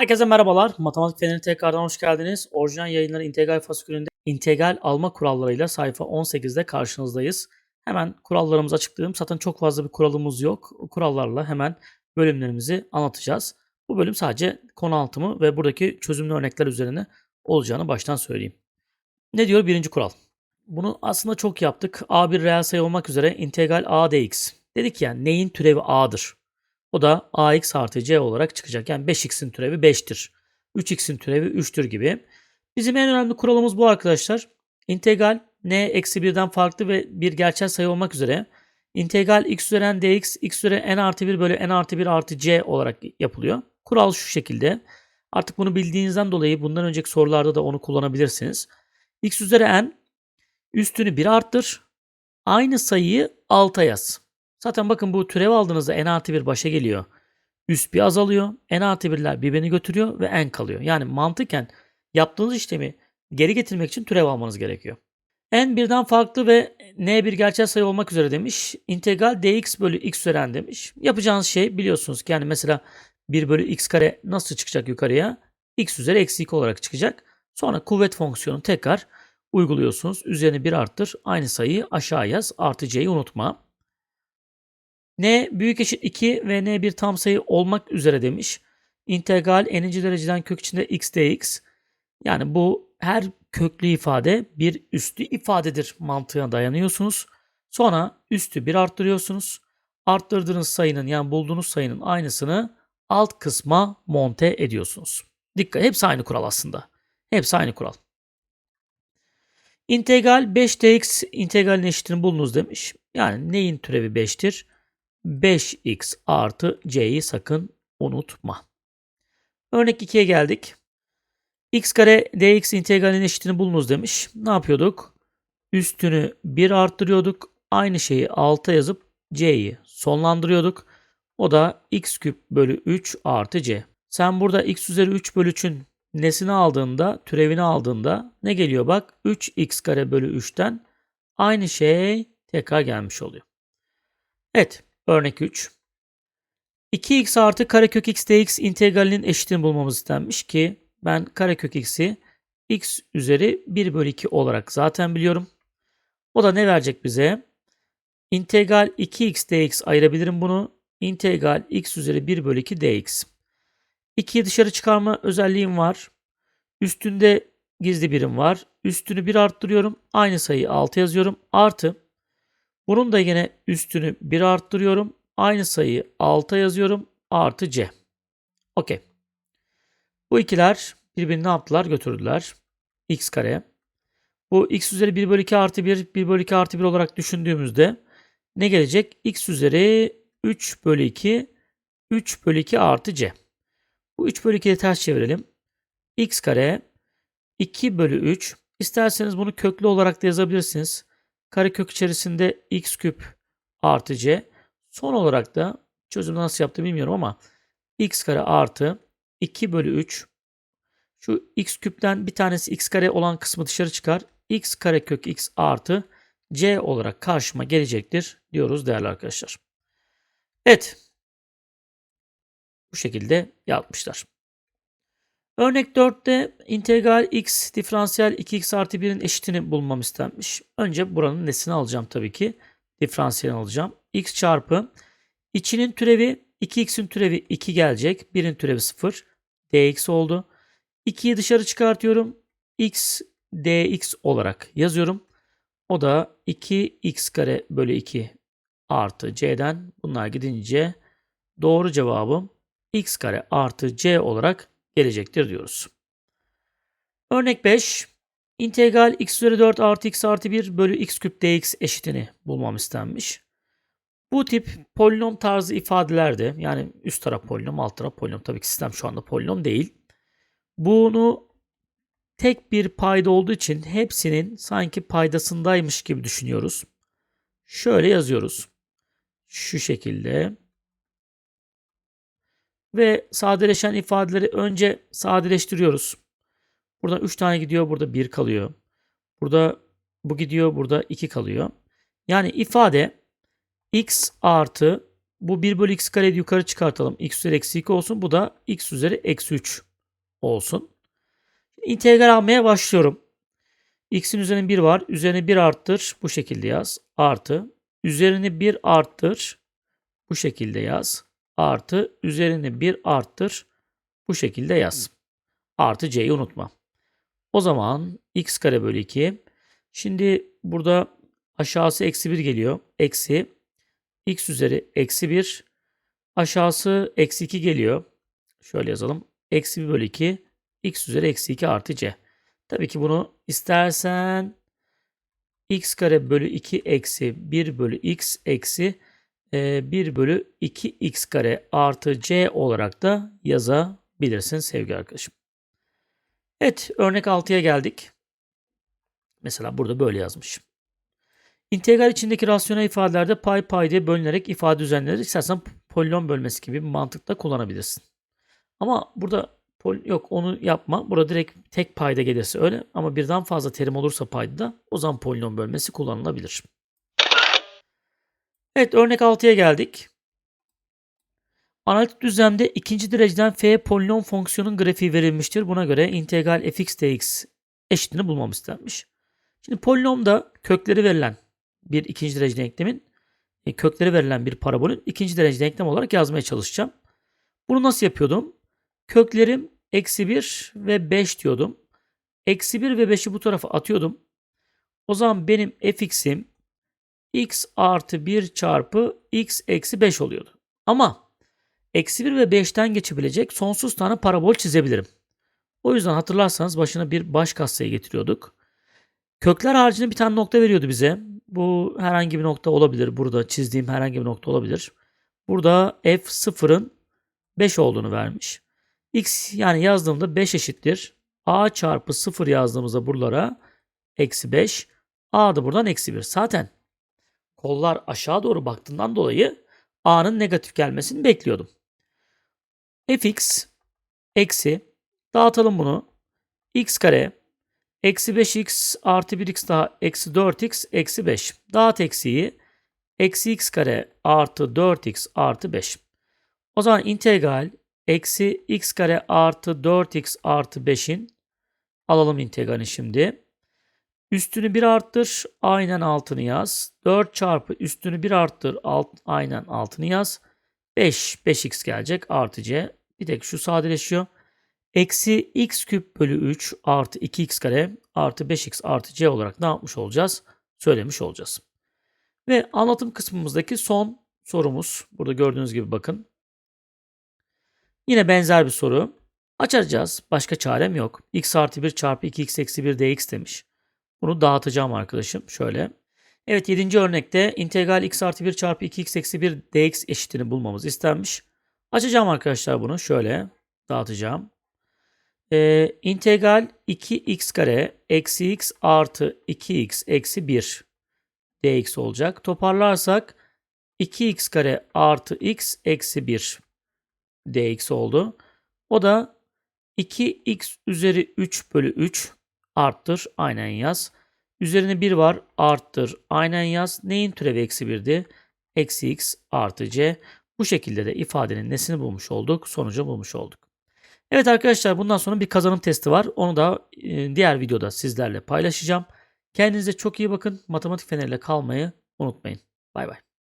Herkese merhabalar. Matematik Feneri tekrardan hoş geldiniz. Orijinal yayınları integral fasikülünde integral alma kurallarıyla sayfa 18'de karşınızdayız. Hemen kurallarımızı açıklayayım. Zaten çok fazla bir kuralımız yok. O kurallarla hemen bölümlerimizi anlatacağız. Bu bölüm sadece konu anlatımı ve buradaki çözümlü örnekler üzerine olacağını baştan söyleyeyim. Ne diyor birinci kural? Bunu aslında çok yaptık. A bir reel sayı olmak üzere integral a dx. Dedik ya neyin türevi a'dır? O da ax artı c olarak çıkacak. Yani 5x'in türevi 5'tir. 3x'in türevi 3'tür gibi. Bizim en önemli kuralımız bu arkadaşlar. İntegral n eksi 1'den farklı ve bir gerçel sayı olmak üzere integral x üzeri n dx x üzeri n artı 1 bölü n artı 1 artı c olarak yapılıyor. Kural şu şekilde. Artık bunu bildiğinizden dolayı bundan önceki sorularda da onu kullanabilirsiniz. x üzeri n üstünü 1 arttır. Aynı sayıyı alta yaz. Zaten bakın bu türev aldığınızda n artı 1 başa geliyor. Üst bir azalıyor. n artı 1'ler birbirini götürüyor ve n kalıyor. Yani mantıken yaptığınız işlemi geri getirmek için türev almanız gerekiyor. n birden farklı ve n bir gerçel sayı olmak üzere demiş. İntegral dx bölü x üzeri demiş. Yapacağınız şey biliyorsunuz ki yani mesela 1 bölü x kare nasıl çıkacak yukarıya? x üzeri eksi 2 olarak çıkacak. Sonra kuvvet fonksiyonu tekrar uyguluyorsunuz. Üzerine 1 arttır. Aynı sayıyı aşağı yaz. Artı c'yi unutma n büyük eşit 2 ve n bir tam sayı olmak üzere demiş. İntegral n'inci dereceden kök içinde x dx. Yani bu her köklü ifade bir üstü ifadedir mantığına dayanıyorsunuz. Sonra üstü bir arttırıyorsunuz. Arttırdığınız sayının yani bulduğunuz sayının aynısını alt kısma monte ediyorsunuz. Dikkat hepsi aynı kural aslında. Hepsi aynı kural. İntegral 5dx integralin eşitini bulunuz demiş. Yani neyin türevi 5'tir? 5x artı c'yi sakın unutma. Örnek 2'ye geldik. x kare dx integralinin eşitini bulunuz demiş. Ne yapıyorduk? Üstünü 1 arttırıyorduk. Aynı şeyi alta yazıp c'yi sonlandırıyorduk. O da x küp bölü 3 artı c. Sen burada x üzeri 3 bölü 3'ün nesini aldığında, türevini aldığında ne geliyor bak? 3x kare bölü 3'ten aynı şey tekrar gelmiş oluyor. Evet. Örnek 3. 2x artı karekök x dx integralinin eşitini bulmamız istenmiş ki ben karekök x'i x üzeri 1 bölü 2 olarak zaten biliyorum. O da ne verecek bize? İntegral 2x dx ayırabilirim bunu. İntegral x üzeri 1 bölü 2 dx. 2'yi dışarı çıkarma özelliğim var. Üstünde gizli birim var. Üstünü 1 arttırıyorum. Aynı sayıyı 6 yazıyorum. Artı bunun da yine üstünü 1 arttırıyorum. Aynı sayıyı 6'a yazıyorum. Artı C. Okey. Bu ikiler birbirini ne yaptılar? Götürdüler. X kare. Bu x üzeri 1 bölü 2 artı 1, 1 bölü 2 artı 1 olarak düşündüğümüzde ne gelecek? x üzeri 3 bölü 2, 3 bölü 2 artı c. Bu 3 bölü 2'yi ters çevirelim. x kare 2 bölü 3. İsterseniz bunu köklü olarak da yazabilirsiniz. Karekök içerisinde x küp artı c. Son olarak da çözümü nasıl yaptı bilmiyorum ama x kare artı 2 bölü 3 şu x küpten bir tanesi x kare olan kısmı dışarı çıkar. x kare kök x artı c olarak karşıma gelecektir diyoruz değerli arkadaşlar. Evet. Bu şekilde yapmışlar. Örnek 4'te integral x diferansiyel 2x artı 1'in eşitini bulmam istenmiş. Önce buranın nesini alacağım tabii ki. Diferansiyel alacağım. x çarpı içinin türevi 2x'in türevi 2 gelecek. 1'in türevi 0. dx oldu. 2'yi dışarı çıkartıyorum. x dx olarak yazıyorum. O da 2x kare bölü 2 artı c'den bunlar gidince doğru cevabım x kare artı c olarak gelecektir diyoruz. Örnek 5. İntegral x üzeri 4 artı x artı 1 bölü x küp dx eşitini bulmam istenmiş. Bu tip polinom tarzı ifadelerde yani üst taraf polinom alt taraf polinom tabii ki sistem şu anda polinom değil. Bunu tek bir payda olduğu için hepsinin sanki paydasındaymış gibi düşünüyoruz. Şöyle yazıyoruz. Şu şekilde. Ve sadeleşen ifadeleri önce sadeleştiriyoruz. Burada 3 tane gidiyor, burada 1 kalıyor. Burada bu gidiyor, burada 2 kalıyor. Yani ifade x artı bu 1 bölü x kare yukarı çıkartalım. x üzeri eksi 2 olsun. Bu da x üzeri eksi 3 olsun. İntegral almaya başlıyorum. X'in üzerine 1 var. Üzerine 1 arttır. Bu şekilde yaz. Artı. Üzerine 1 arttır. Bu şekilde yaz. Artı. Üzerine 1 arttır. Bu şekilde yaz. Artı C'yi unutma. O zaman x kare bölü 2. Şimdi burada aşağısı eksi 1 geliyor. Eksi x üzeri eksi 1. Aşağısı eksi 2 geliyor. Şöyle yazalım. Eksi 1 bölü 2. x üzeri eksi 2 artı c. Tabii ki bunu istersen x kare bölü 2 eksi 1 bölü x eksi 1 bölü 2x kare artı c olarak da yazabilirsin sevgili arkadaşım. Evet örnek 6'ya geldik. Mesela burada böyle yazmış. İntegral içindeki rasyonel ifadelerde pay pay diye bölünerek ifade düzenlenir. İstersen polinom bölmesi gibi bir mantıkla kullanabilirsin. Ama burada pol yok onu yapma. Burada direkt tek payda gelirse öyle. Ama birden fazla terim olursa payda o zaman polinom bölmesi kullanılabilir. Evet örnek 6'ya geldik. Analitik düzlemde ikinci dereceden f polinom fonksiyonun grafiği verilmiştir. Buna göre integral fx dx eşitini bulmamız istenmiş. Şimdi polinomda kökleri verilen bir ikinci derece denklemin e, kökleri verilen bir parabolün ikinci derece denklem olarak yazmaya çalışacağım. Bunu nasıl yapıyordum? Köklerim eksi 1 ve 5 diyordum. Eksi 1 ve 5'i bu tarafa atıyordum. O zaman benim fx'im x artı 1 çarpı x eksi 5 oluyordu. Ama eksi 1 ve 5'ten geçebilecek sonsuz tane parabol çizebilirim. O yüzden hatırlarsanız başına bir baş katsayı getiriyorduk. Kökler haricinde bir tane nokta veriyordu bize. Bu herhangi bir nokta olabilir. Burada çizdiğim herhangi bir nokta olabilir. Burada f0'ın 5 olduğunu vermiş. x yani yazdığımda 5 eşittir. a çarpı 0 yazdığımızda buralara eksi 5. a da buradan eksi 1. Zaten kollar aşağı doğru baktığından dolayı a'nın negatif gelmesini bekliyordum. fx eksi dağıtalım bunu. x kare Eksi 5x artı 1x daha eksi 4x eksi 5. Dağıt eksiği eksi x kare artı 4x artı 5. O zaman integral eksi x kare artı 4x artı 5'in alalım integralini şimdi. Üstünü 1 arttır. Aynen altını yaz. 4 çarpı üstünü 1 arttır. Alt, aynen altını yaz. 5. 5x gelecek. Artı c. Bir tek şu sadeleşiyor. Eksi x küp bölü 3 artı 2x kare artı 5x artı c olarak ne yapmış olacağız? Söylemiş olacağız. Ve anlatım kısmımızdaki son sorumuz. Burada gördüğünüz gibi bakın. Yine benzer bir soru. Açacağız. Başka çarem yok. x artı 1 çarpı 2x eksi 1 dx demiş. Bunu dağıtacağım arkadaşım. Şöyle. Evet 7. örnekte integral x artı 1 çarpı 2x eksi 1 dx eşitini bulmamız istenmiş. Açacağım arkadaşlar bunu. Şöyle dağıtacağım. Ee, integral 2x kare eksi x artı 2x eksi 1 dx olacak. Toparlarsak 2x kare artı x eksi 1 dx oldu. O da 2x üzeri 3 bölü 3 arttır aynen yaz. Üzerine 1 var arttır aynen yaz. Neyin türevi eksi 1'di? Eksi x artı c. Bu şekilde de ifadenin nesini bulmuş olduk? Sonucu bulmuş olduk. Evet arkadaşlar bundan sonra bir kazanım testi var. Onu da e, diğer videoda sizlerle paylaşacağım. Kendinize çok iyi bakın. Matematik feneriyle kalmayı unutmayın. Bay bay.